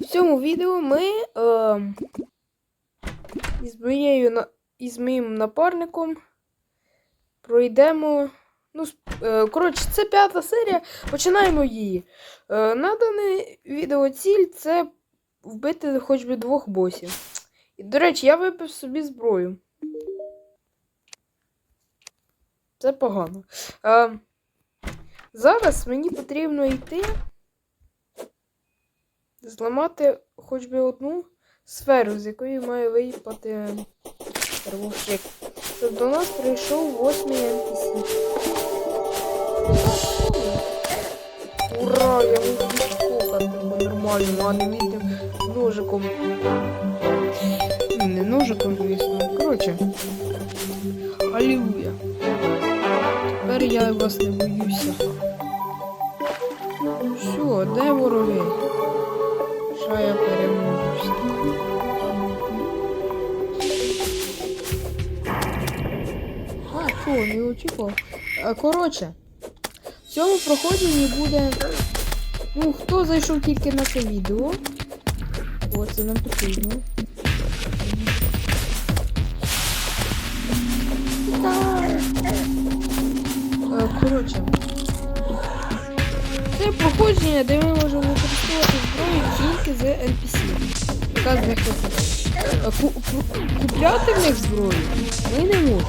В цьому відео ми е, із, моєю, із моїм напарником пройдемо. Ну, е, коротше, це п'ята серія. Починаємо її. Е, надане відео ціль це вбити хоч би двох босів. І, до речі, я випив собі зброю. Це погано. Е, зараз мені потрібно йти зламати хоч би одну сферу, з якої має випати первошик. Щоб до нас прийшов восьмий NPC. Ура! Я можу відкохати по-нормальному, а не вітим ножиком. Не ножиком, звісно. Коротше. Алілуя. Тепер я вас не боюся. Що, де вороги? Що я переможу? А, що, не очікував. А, Коротше, в цьому проходженні буде. Ну, хто зайшов тільки на це відео? О, це нам потрібно. Е, Коротше. Це проходження, де ми можемо використовувати зброю тільки з NPC. Яка з них хоче. Ку- ку- Купляти в них зброю ми не можемо.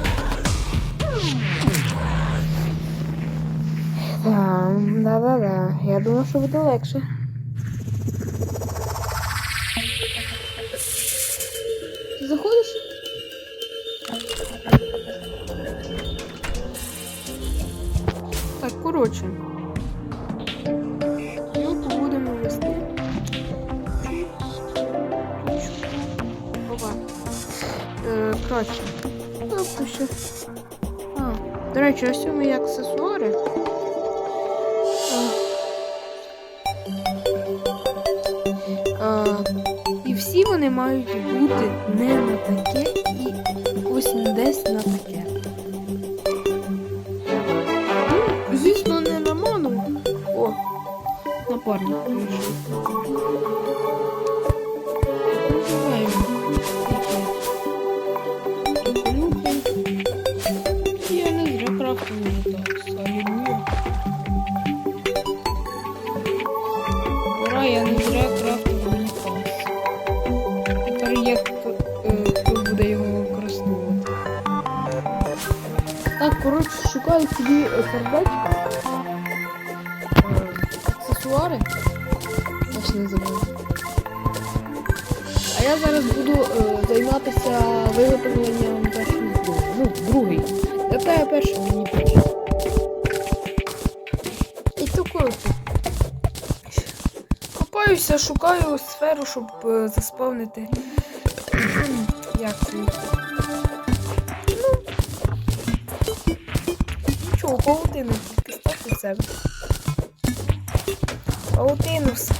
Да-да-да. Я думав, що буде легше. Ти заходиш? Так, коротше. Е, краще. Тобто що. А, до речі, ось у мої аксесуари. А, а, і всі вони мають бути не на таке і ось десь на таке. Ну, звісно, не на ману. О, напарник прийшов. Аксесуари. Аж не забуду. А я зараз буду е, займатися виготовленням першої зброї. Ну, другий. Та я перший мені перший. І то коротко. Копаюся, шукаю сферу, щоб е, заспавнити. Як це? Ну. Нічого, паутину тільки ставте в себе. Паутину все.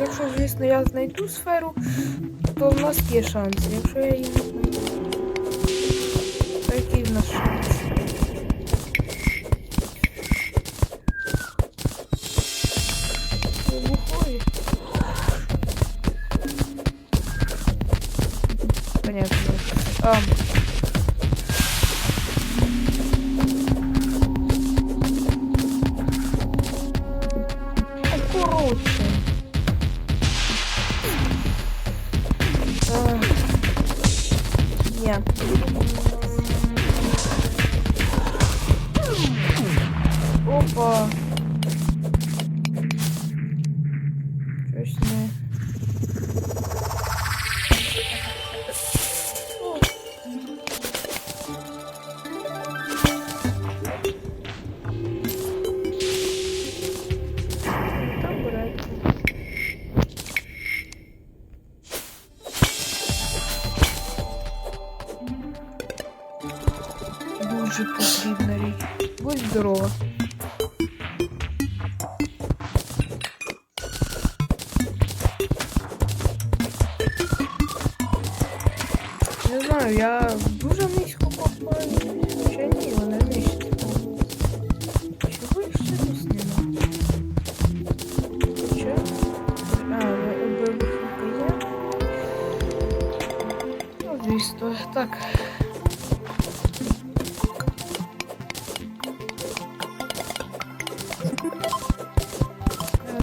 Якщо, звісно, я знайду сферу, то в нас є шанс. Якщо я її не знайду, Ні. Опа. Дуже потрібна річ. Будь здорова. Не знаю, я дуже низько копаю.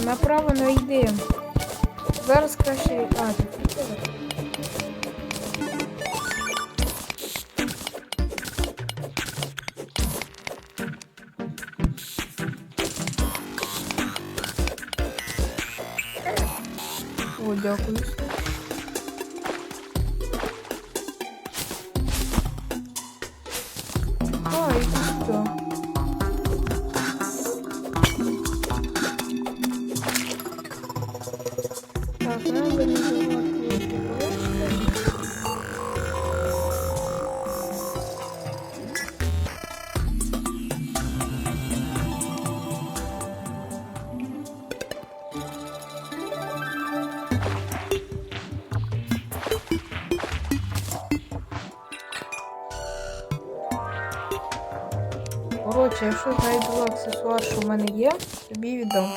Направо не йди. Зараз краще. А, крутила. О, дякую. Якщо знайду аксесуар, що в мене є, тобі віддам.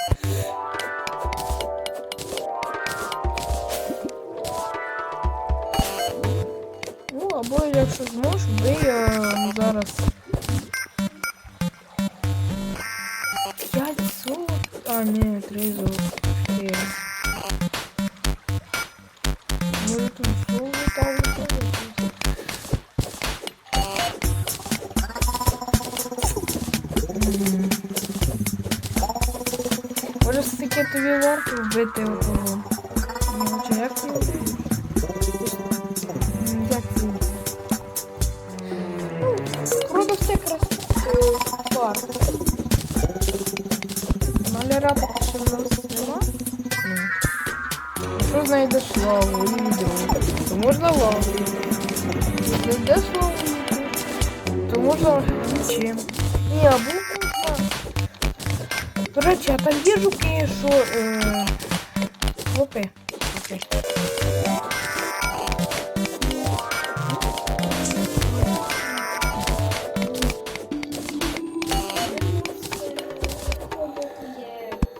Ну, або якщо зможу, би я зараз. П'ять золот. А, ні, три золота. Вбити. Ну, як це? Ну, круто все якраз. Маляра поки що в нас нема. Якщо знайдеш лаву і то можна лаву. Знайдеш лаву, то можна нічим. Ні, або. До речі, а там є жуки, що... Е... Хлопи. Хлопи.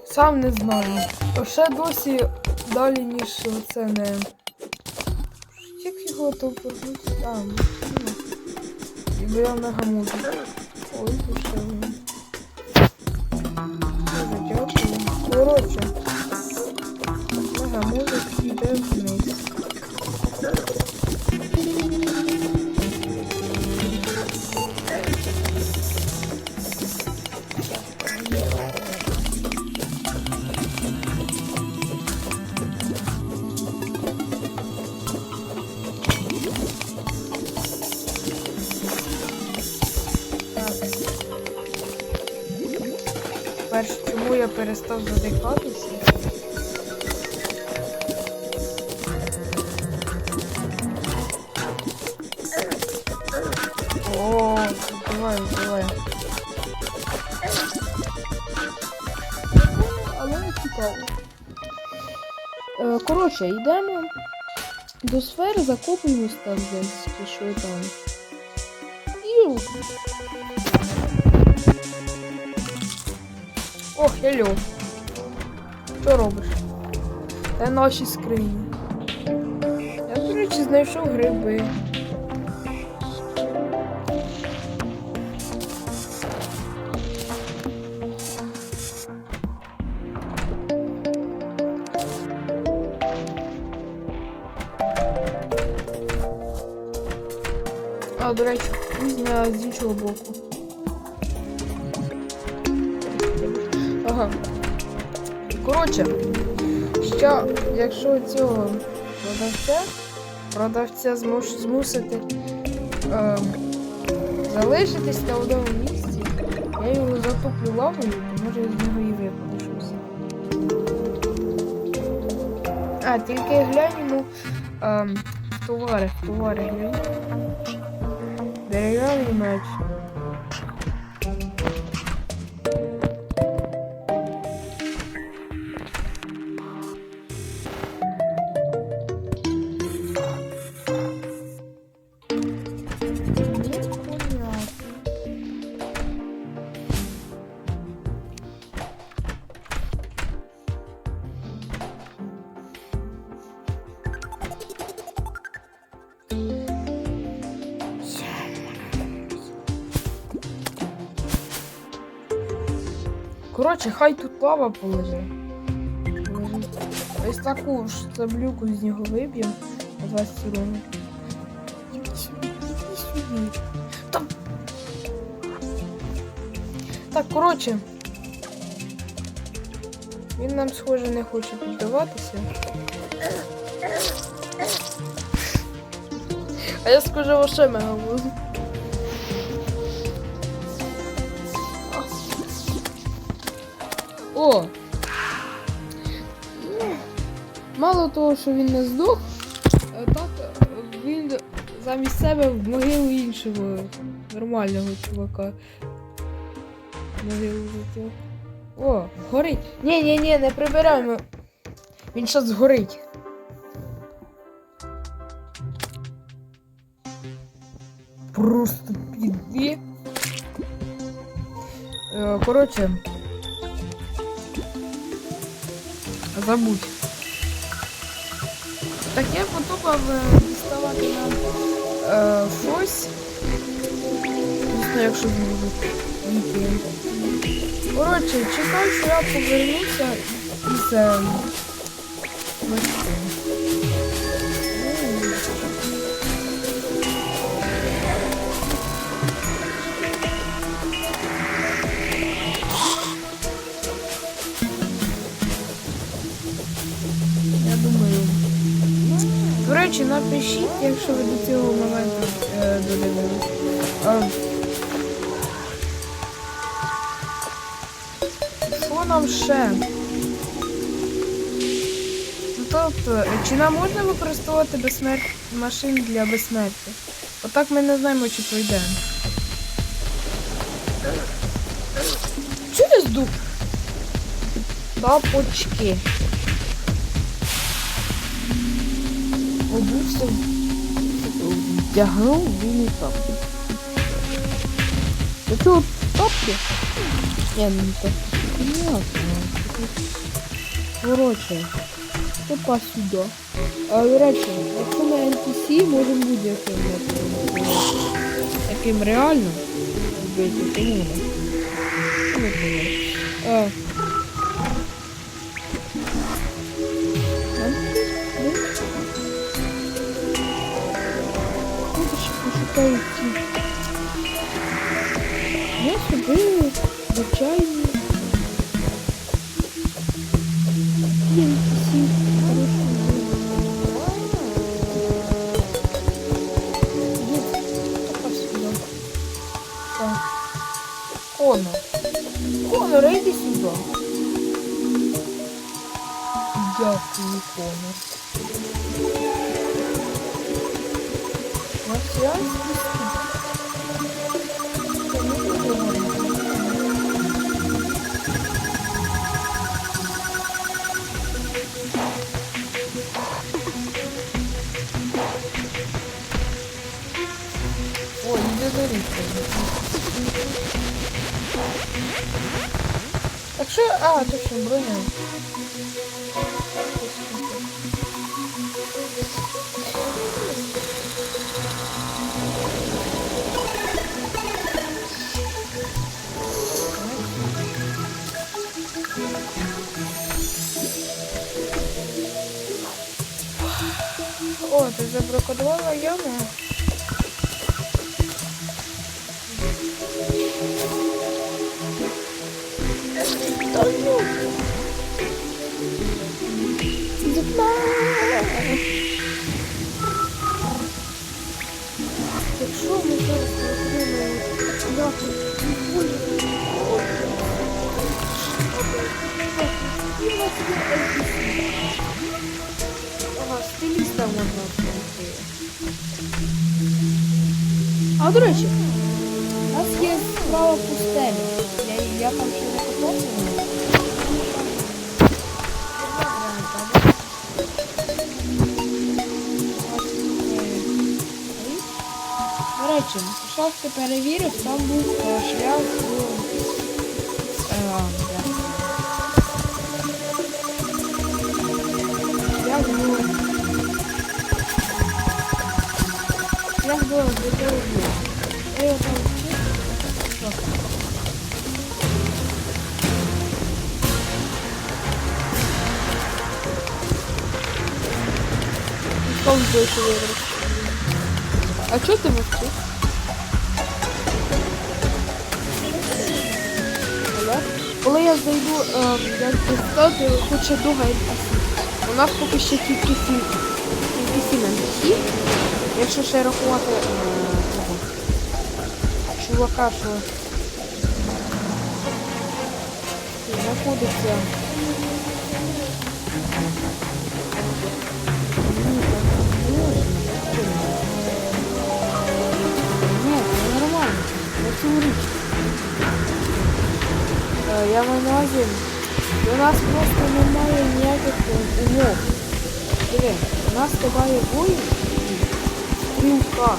Сам не знаю. Ще досі далі, ніж це не. Як його то повернути? Там. Ну. І біля мегамузик. Ой, душевно. Дуже дякую. Коротше. Мегамузик йде вниз. Так. Перше, чому я перестав задихатися? Коротше, йдемо до сфери, закопуємось там десь, чи що там. Йо. О, хелло. Що робиш? Це наші скрині. Я, до речі, знайшов гриби. З іншого боку. Ага. Коротше, що, якщо цього продавця, продавця змусити ем, залишитись на одному місці, я його затоплю лавою, то може з нього і випаде щось. А, тільки глянемо ем, товари, товари глянь. very, very much. Коротше, хай тут лава полежить. Ось таку ж таблюку з нього виб'ємо на 20 урона. Іди сюди, іди сюди. Там. Так, коротше. Він нам, схоже, не хоче піддаватися. А я скажу вообще мега буду. О! Мало того, що він не здох, е, так е, він замість себе в могилу іншого нормального чувака. Могилу затяг. О, горить. Ні, ні, ні, не прибираємо. Він щас згорить. Просто піди. Е, Коротше. Забудь. Так я подумав е, діставати нам е, щось. Звісно, якщо зможу. Віки. Коротше, чекай, що я повернуся із е, До речі, напишіть, якщо ви до цього моменту е, додивились. Що нам ще? Ну, тобто, чи нам можна використовувати безсмер... машин для безсмерті? Отак ми не знаємо, чи пройдемо. Через дуб? Тапочки. Обувся, вдягнув білі тапки. Це чого тапки? Я не так. Ясно. Короче, попа сюди. А, до речі, якщо на NPC може будь-яким. Таким реально вбити, то можна. ще пошукають ці. Я собі звичайні. NPC. Конор. Конор, иди сюда. Дякую, Конор. Не доріться. Так що, а, точно, броня. О, ти заблокувала яму. Ага, стиліста можна знайти. А до речі, у нас є справа пустелі. Я, я там ще не купався. До речі, пішов ти перевірив, там був е, шлях до... Що? ковзуєш виграш. А чого ти мовчиш? Алло? Коли я зайду, е, як стати, хоче друга NPC. У нас поки ще тільки сім тільки сім. Якщо ще рахувати е, того чувака, що знаходиться. Ні, так не можна. Ні, це нормально. Це теоретично. Е, Я маю на увазі, у нас просто немає ніяких е, умов. Диви, у нас стрибає воїн і стрілка.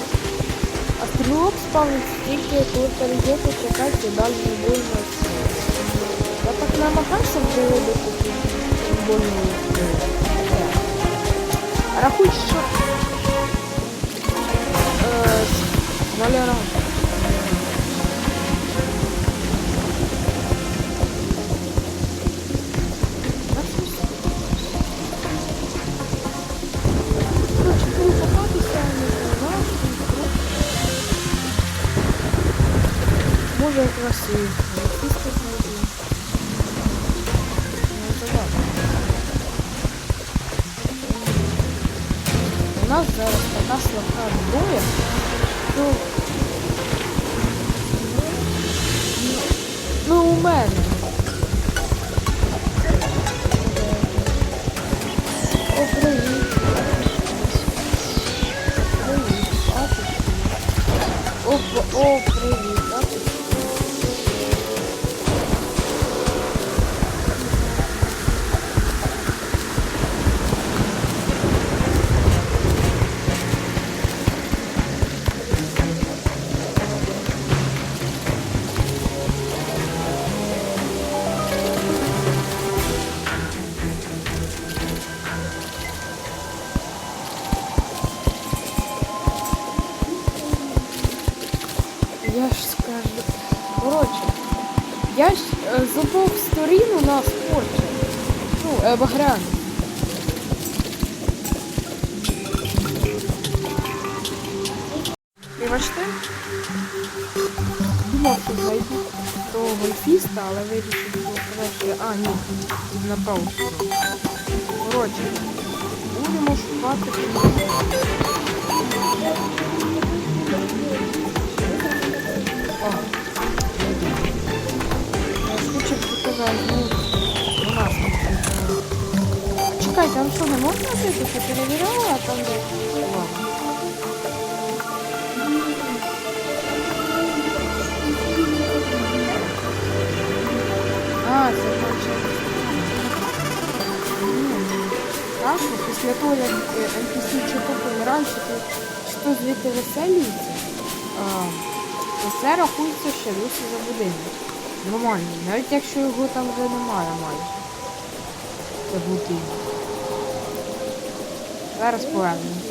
А стрілок спавниться тільки коли перейдете чекати далі не буде нас. Я так намагався вже вибити футбольну Рахуй, що е, Скажу. Коротше, я ж е, з обох сторін у нас хоче. Ну, е, багряний. Вибачте. Думав, що зайду до гольфіста, але вирішив, що краще. А, ні, на паузу. Коротше, будемо шукати. Хочу показати, ну, у. Чекай, там що, не можна пити? Що перевіряла, а там де? А, це значить. Страшно, після того, як NPC чого помирають, то звідти веселюється, а, це рахується ще досі за будинок. Нормально, навіть якщо його там вже немає майже. Це будинок. Зараз повернемось.